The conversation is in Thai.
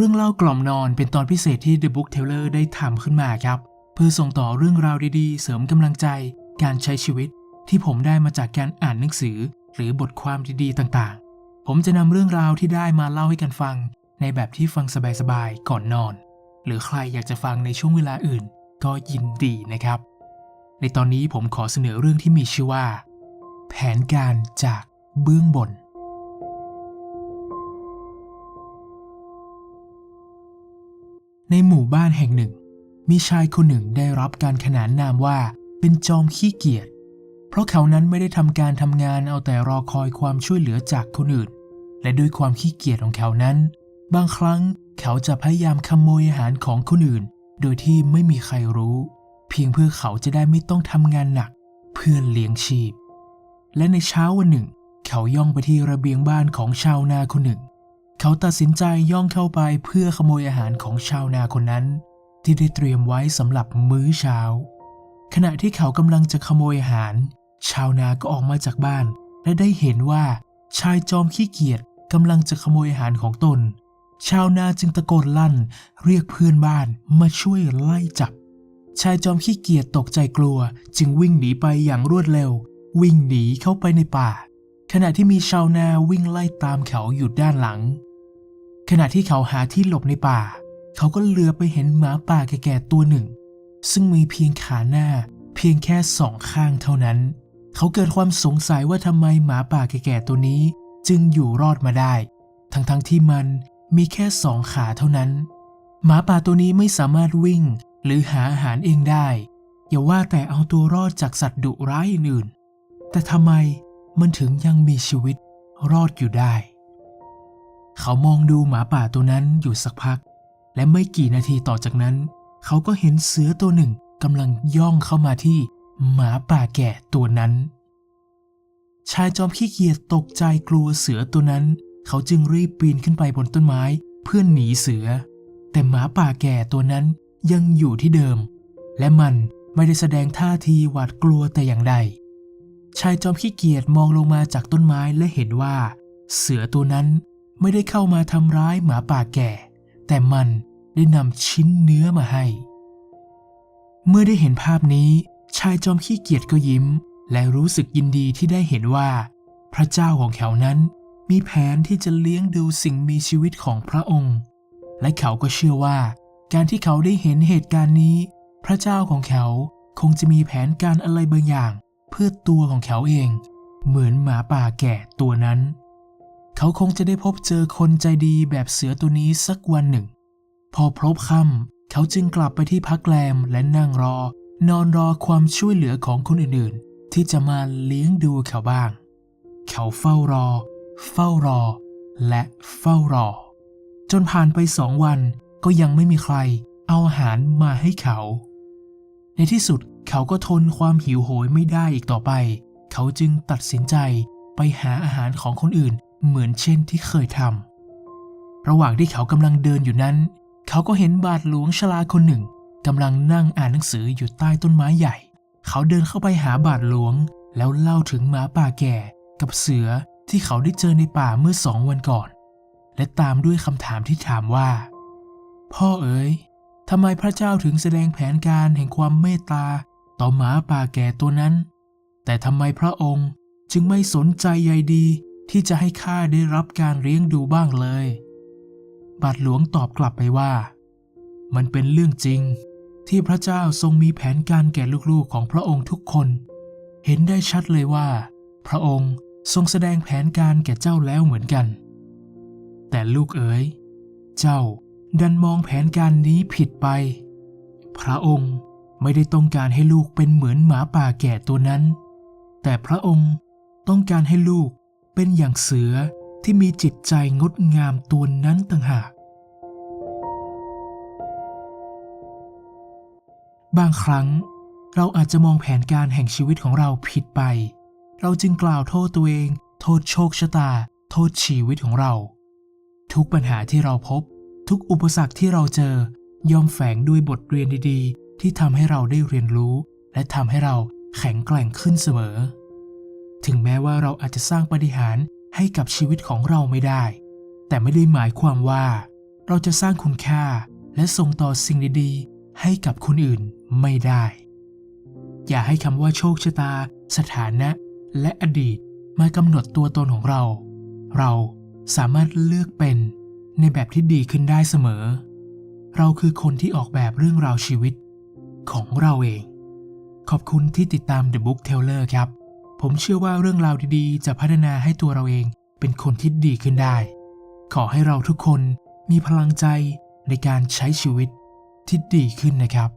เรื่องเล่ากล่อมนอนเป็นตอนพิเศษที่ The Book Teller ได้ทำขึ้นมาครับ เพื่อส่งต่อเรื่องราวดีๆ เสริมกำลังใจ การใช้ชีวิต ที่ผมได้มาจากการอ่านหนังสือ หรือบทความดีๆ ต่างๆ ผมจะนำเรื่องราวที่ได้มาเล่าให้กันฟัง ในแบบที่ฟังสบายๆ ก่อนนอน หรือใครอยากจะฟังในช่วงเวลาอื่น ก็ยินดีนะครับ ในตอนนี้ผมขอเสนอเรื่องที่มีชื่อว่า แผนการจากเบื้องบน ในหมู่บ้านแห่งหนึ่ง มีชายคนหนึ่งได้รับการขนานนามว่าเป็นจอมขี้เกียจ เพราะเขานั้นไม่ได้ทำการทำงานเอาแต่รอคอยความช่วยเหลือจากคนอื่น และด้วยความขี้เกียจของเขานั้น บางครั้งเขาจะพยายามขโมยอาหารของคนอื่น โดยที่ไม่มีใครรู้ เพียงเพื่อเขาจะได้ไม่ต้องทำงานหนัก เพื่อเลี้ยงชีพ และในเช้าวันหนึ่ง เขาย่องไปที่ระเบียงบ้านของชาวนาคนหนึ่ง เขาตัดสินใจย่องเข้าไปเพื่อขโมยอาหารของชาวนาคนนั้น ที่ได้เตรียมไว้สำหรับมื้อเช้า ขณะที่เขากำลังจะขโมยอาหาร ชาวนาก็ออกมาจากบ้าน และได้เห็นว่า ชายจอมขี้เกียจกำลังจะขโมยอาหารของตน ชาวนาจึงตะโกนลั่น เรียกเพื่อนบ้านมาช่วยไล่จับ ชายจอมขี้เกียจตกใจกลัว จึงวิ่งหนีไปอย่างรวดเร็ว วิ่งหนีเข้าไปในป่า ขณะที่มีชาวนาวิ่งไล่ตามเขาอยู่ด้านหลัง ขณะที่เขาหาที่หลบในป่า เขาก็เหลือไปเห็นหมาป่าแก่ๆตัวหนึ่ง ซึ่งมีเพียงขาหน้า เพียงแค่สองข้างเท่านั้น เขาเกิดความสงสัยว่าทำไมหมาป่าแก่ๆตัวนี้ จึงอยู่รอดมาได้ ทั้งๆทที่มันมีแค่สองขาเท่านั้น หมาป่าตัวนี้ไม่สามารถวิ่ง หรือหาอาหารเองได้ อย่าว่าแต่เอาตัวรอดจากสัตว์ดุร้ายอื่น แต่ทำไมมันถึงยังมีชีวิตรอดอยู่ได้ เขามองดูหมาป่าตัวนั้นอยู่สักพัก และไม่กี่นาทีต่อจากนั้น เขาก็เห็นเสือตัวหนึ่งกำลังย่องเข้ามาที่หมาป่าแก่ตัวนั้น ชายจอมขี้เกียจตกใจกลัวเสือตัวนั้น เขาจึงรีบปีนขึ้นไปบนต้นไม้เพื่อหนีเสือ แต่หมาป่าแก่ตัวนั้นยังอยู่ที่เดิม และมันไม่ได้แสดงท่าทีหวาดกลัวแต่อย่างใด ชายจอมขี้เกียจมองลงมาจากต้นไม้และเห็นว่า เสือตัวนั้น ไม่ได้เข้ามาทำร้ายหมาป่าแก่ แต่มันได้นำชิ้นเนื้อมาให้ เมื่อได้เห็นภาพนี้ ชายจอมขี้เกียจก็ยิ้ม และรู้สึกยินดีที่ได้เห็นว่า พระเจ้าของเขานั้นมีแผนที่จะเลี้ยงดูสิ่งมีชีวิตของพระองค์ และเขาก็เชื่อว่า การที่เขาได้เห็นเหตุการณ์นี้ พระเจ้าของเขาคงจะมีแผนการอะไรบางอย่าง เพื่อตัวของเขาเอง เหมือนหมาป่าแก่ตัวนั้น เขาคงจะได้พบเจอคนใจดีแบบเสือตัวนี้สักวันหนึ่ง พอพบค่ำเขาจึงกลับไปที่พักแรมและนั่งรอ นอนรอความช่วยเหลือของคนอื่นๆ ที่จะมาเลี้ยงดูเขาบ้าง เขาเฝ้ารอ เฝ้ารอ และเฝ้ารอ จนผ่านไปสองวันก็ยังไม่มีใครเอาอาหารมาให้เขา ในที่สุดเขาก็ทนความหิวโหยไม่ได้อีกต่อไป เขาจึงตัดสินใจไปหาอาหารของคนอื่น เหมือนเช่นที่เคยทำระหว่างที่เขากำลังเดินอยู่นั้น เขาก็เห็นบาทหลวงชราคนหนึ่งกำลังนั่งอ่านหนังสืออยู่ใต้ต้นไม้ใหญ่ เขาเดินเข้าไปหาบาทหลวง แล้วเล่าถึงหมาป่าแก่กับเสือที่เขาได้เจอในป่าเมื่อสองวันก่อน และตามด้วยคำถามที่ถามว่า พ่อเอ๋ยทำไมพระเจ้าถึงแสดงแผนการแห่งความเมตตาต่อหมาป่าแก่ตัวนั้น แต่ทำไมพระองค์จึงไม่สนใจใยดี ที่จะให้ข้าได้รับการเลี้ยงดูบ้างเลย บาทหลวงตอบกลับไปว่า มันเป็นเรื่องจริง ที่พระเจ้าทรงมีแผนการแก่ลูกๆของพระองค์ทุกคน เห็นได้ชัดเลยว่า พระองค์ทรงแสดงแผนการแก่เจ้าแล้วเหมือนกัน แต่ลูกเอ๋ย เจ้าดันมองแผนการนี้ผิดไป พระองค์ไม่ได้ต้องการให้ลูกเป็นเหมือนหมาป่าแก่ตัวนั้น แต่พระองค์ต้องการให้ลูก เป็นอย่างเสือที่มีจิตใจงดงามตัวนั้นต่างหาก บางครั้งเราอาจจะมองแผนการแห่งชีวิตของเราผิดไป เราจึงกล่าวโทษตัวเอง โทษโชคชะตา โทษชีวิตของเรา ทุกปัญหาที่เราพบ ทุกอุปสรรคที่เราเจอย่อมแฝงด้วยบทเรียนดีๆ ที่ทำให้เราได้เรียนรู้ และทำให้เราแข็งแกร่งขึ้นเสมอ ถึงแม้ว่าเราอาจจะสร้างปาฏิหารย์ให้กับชีวิตของเราไม่ได้ แต่ไม่ได้หมายความว่า เราจะสร้างคุณค่าและส่งต่อสิ่งดีๆ ให้กับคนอื่นไม่ได้ อย่าให้คำว่าโชคชะตา สถานะ และอดีตมากำหนดตัวตนของเรา เราสามารถเลือกเป็นในแบบที่ดีขึ้นได้เสมอ เราคือคนที่ออกแบบเรื่องราวชีวิตของเราเอง ขอบคุณที่ติดตาม The Book Teller ครับ ผมเชื่อว่าเรื่องราวดีๆ จะพัฒนาให้ตัวเราเองเป็นคนที่ดีขึ้นได้ ขอให้เราทุกคนมีพลังใจในการใช้ชีวิตที่ดีขึ้นนะครับ